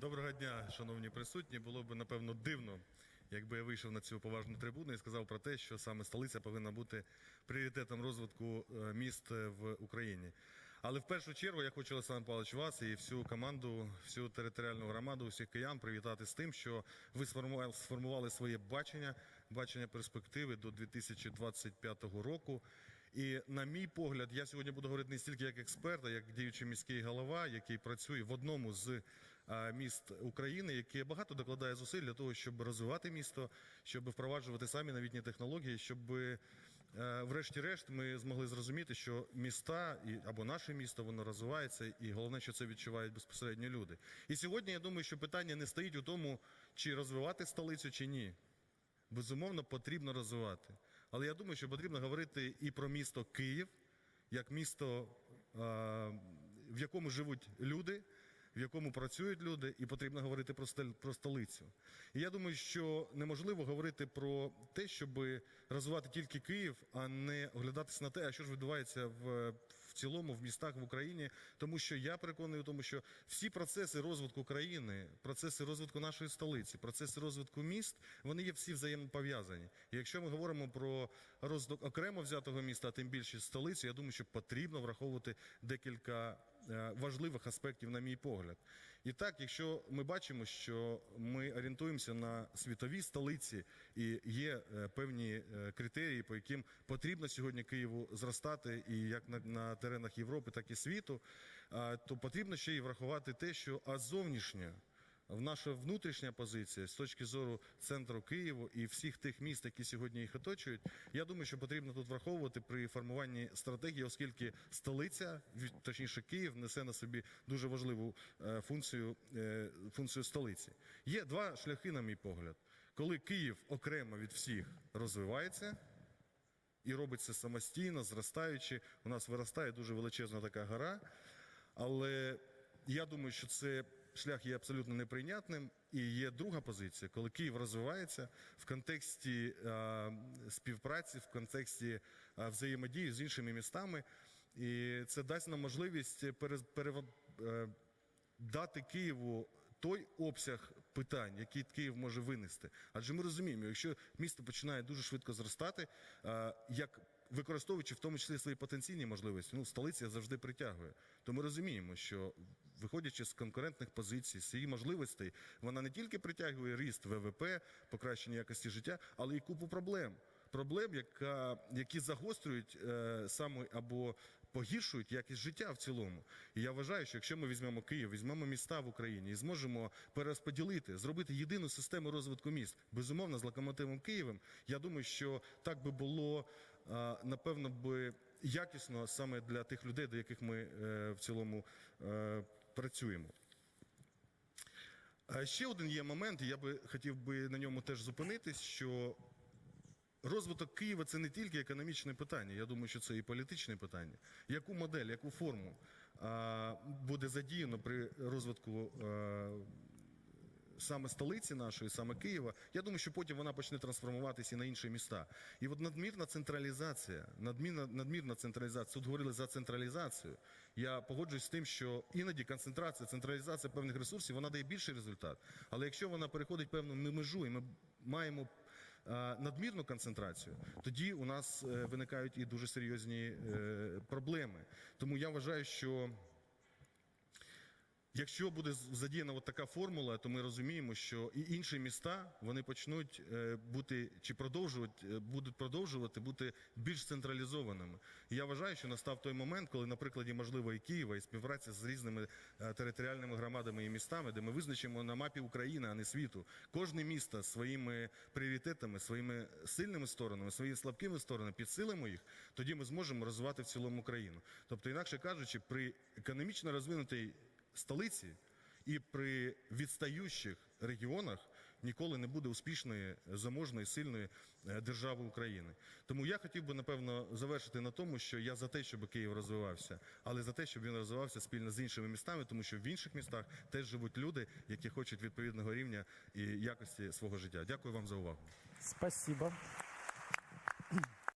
Доброго дня, шановні присутні. Було б напевно дивно, якби я вийшов на цю поважну трибуну і сказав про те, що саме столиця повинна бути пріоритетом розвитку е, міст е, в Україні. Але в першу чергу я хочу Олександр Павлович вас і всю команду, всю територіальну громаду, усіх киян привітати з тим, що ви сформували, своє бачення, бачення перспективи до 2025 року. І на мій погляд, я сьогодні буду говорити не стільки як експерт, а як діючий міський голова, який працює в одному з міст України, яке багато докладає зусиль для того, щоб розвивати місто, щоб впроваджувати самі новітні технології, щоб е, врешті-решт ми змогли зрозуміти, що міста або наше місто воно розвивається, і головне, що це відчувають безпосередньо люди. І сьогодні я думаю, що питання не стоїть у тому, чи розвивати столицю, чи ні. Безумовно, потрібно розвивати. Але я думаю, що потрібно говорити і про місто Київ, як місто, в якому живуть люди, в якому працюють люди, і потрібно говорити про про столицю. І я думаю, що неможливо говорити про те, щоб розвивати тільки Київ, а не оглядатися на те, а що ж відбувається в, в цілому в містах в Україні. Тому що я переконаний у тому, що всі процеси розвитку країни, процеси розвитку нашої столиці, процеси розвитку міст, вони є всі взаємопов'язані. І якщо ми говоримо про розвиток окремо взятого міста, а тим більше столицю, я думаю, що потрібно враховувати декілька важливих аспектів, на мій погляд. І так, якщо ми бачимо, що ми орієнтуємося на світові столиці і є е, певні е, критерії, по яким потрібно сьогодні Києву зростати, і як на, на теренах Європи, так і світу, то потрібно ще й врахувати те, що а зовнішня наша внутрішня позиція з точки зору центру Києву і всіх тих міст, які сьогодні їх оточують, я думаю, що потрібно тут враховувати при формуванні стратегії, оскільки столиця, точніше Київ, несе на собі дуже важливу е, функцію, е, функцію столиці. Є два шляхи, на мій погляд, коли Київ окремо від всіх розвивається. І робить це самостійно, зростаючи. У нас виростає дуже величезна така гора. Але я думаю, що це шлях є абсолютно неприйнятним. І є друга позиція, коли Київ розвивається в контексті е, співпраці, в контексті е, взаємодії з іншими містами. І це дасть нам можливість пере, пере, е, дати Києву той обсяг питань, який Київ може винести. Адже ми розуміємо, якщо місто починає дуже швидко зростати, е, як використовуючи в тому числі свої потенційні можливості, ну столиця завжди притягує. То ми розуміємо, що виходячи з конкурентних позицій, з її можливостей, вона не тільки притягує ріст ВВП, покращення якості життя, але і купу проблем. Проблем, яка, які загострюють е, саме або погіршують якість життя в цілому. І я вважаю, що якщо ми візьмемо Київ, візьмемо міста в Україні і зможемо перерозподілити, зробити єдину систему розвитку міст, безумовно, з локомотивом Києвом, я думаю, що так би було е, напевно би якісно саме для тих людей, до яких ми е, в цілому е, працюємо. Ще один є момент, і я би хотів би на ньому теж зупинитись, що розвиток Києва це не тільки економічне питання. Я думаю, що це і політичне питання. Яку модель, яку форму буде задіяно при розвитку саме столиці нашої, саме Києва, я думаю, що потім вона почне трансформуватися і на інші міста. І от надмірна централізація, надмірна, надмірна централізація, тут говорили за централізацію. Я погоджуюсь з тим, що іноді концентрація, централізація певних ресурсів, вона дає більший результат. Але якщо вона переходить певну межу, і ми маємо надмірну концентрацію, тоді у нас е, виникають і дуже серйозні е, проблеми. Тому я вважаю, що Якщо буде задіяна от така формула, то ми розуміємо, що і інші міста вони почнуть е, бути чи продовжувати е, будуть продовжувати бути більш централізованими. І я вважаю, що настав той момент, коли, на прикладі, можливо, і Києва, і співпраця з різними е, територіальними громадами і містами, де ми визначимо на мапі України, а не світу, кожне місто своїми пріоритетами, своїми сильними сторонами, своїми слабкими сторонами, підсилимо їх, тоді ми зможемо розвивати в цілому країну. Тобто, інакше кажучи, при економічно розвинутій столиці і при відстаючих регіонах ніколи не буде успішної, заможної, сильної е, держави України. Тому я хотів би напевно завершити на тому, що я за те, щоб Київ розвивався, але за те, щоб він розвивався спільно з іншими містами, тому що в інших містах теж живуть люди, які хочуть відповідного рівня і якості свого життя. Дякую вам за увагу. Спасибо.